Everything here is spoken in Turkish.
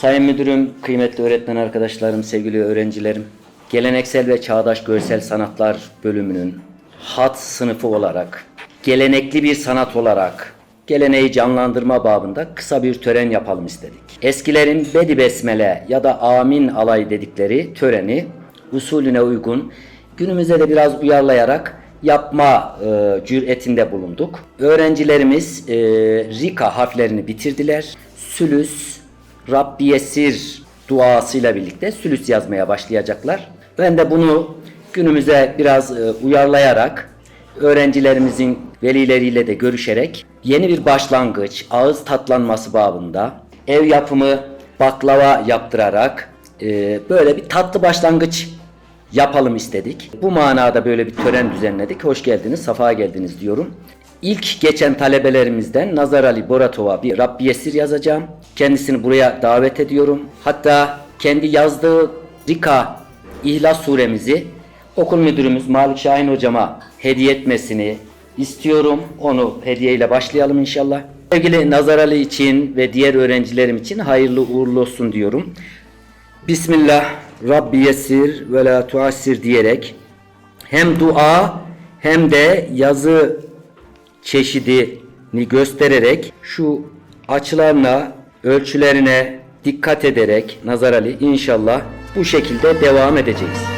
Sayın Müdürüm, kıymetli öğretmen arkadaşlarım, sevgili öğrencilerim. Geleneksel ve Çağdaş Görsel Sanatlar bölümünün hat sınıfı olarak, gelenekli bir sanat olarak geleneği canlandırma babında kısa bir tören yapalım istedik. Eskilerin Bedi Besmele ya da Amin alay dedikleri töreni usulüne uygun günümüze de biraz uyarlayarak yapma e, cüretinde bulunduk. Öğrencilerimiz e, Rika harflerini bitirdiler. Sülüs, Rabbi Yesir duasıyla birlikte sülüs yazmaya başlayacaklar. Ben de bunu günümüze biraz e, uyarlayarak öğrencilerimizin velileriyle de görüşerek yeni bir başlangıç, ağız tatlanması babında ev yapımı baklava yaptırarak e, böyle bir tatlı başlangıç yapalım istedik. Bu manada böyle bir tören düzenledik. Hoş geldiniz, safa geldiniz diyorum. İlk geçen talebelerimizden Nazar Ali Boratova bir Rabbi Yesir yazacağım. Kendisini buraya davet ediyorum. Hatta kendi yazdığı Rika İhlas suremizi okul müdürümüz Malik Şahin hocama hediye etmesini istiyorum. Onu hediyeyle başlayalım inşallah. Sevgili Nazar Ali için ve diğer öğrencilerim için hayırlı uğurlu olsun diyorum. Bismillah Rabbi yesir ve la tuassir diyerek hem dua hem de yazı çeşidini göstererek şu açılarına, ölçülerine dikkat ederek Nazar Ali inşallah bu şekilde devam edeceğiz.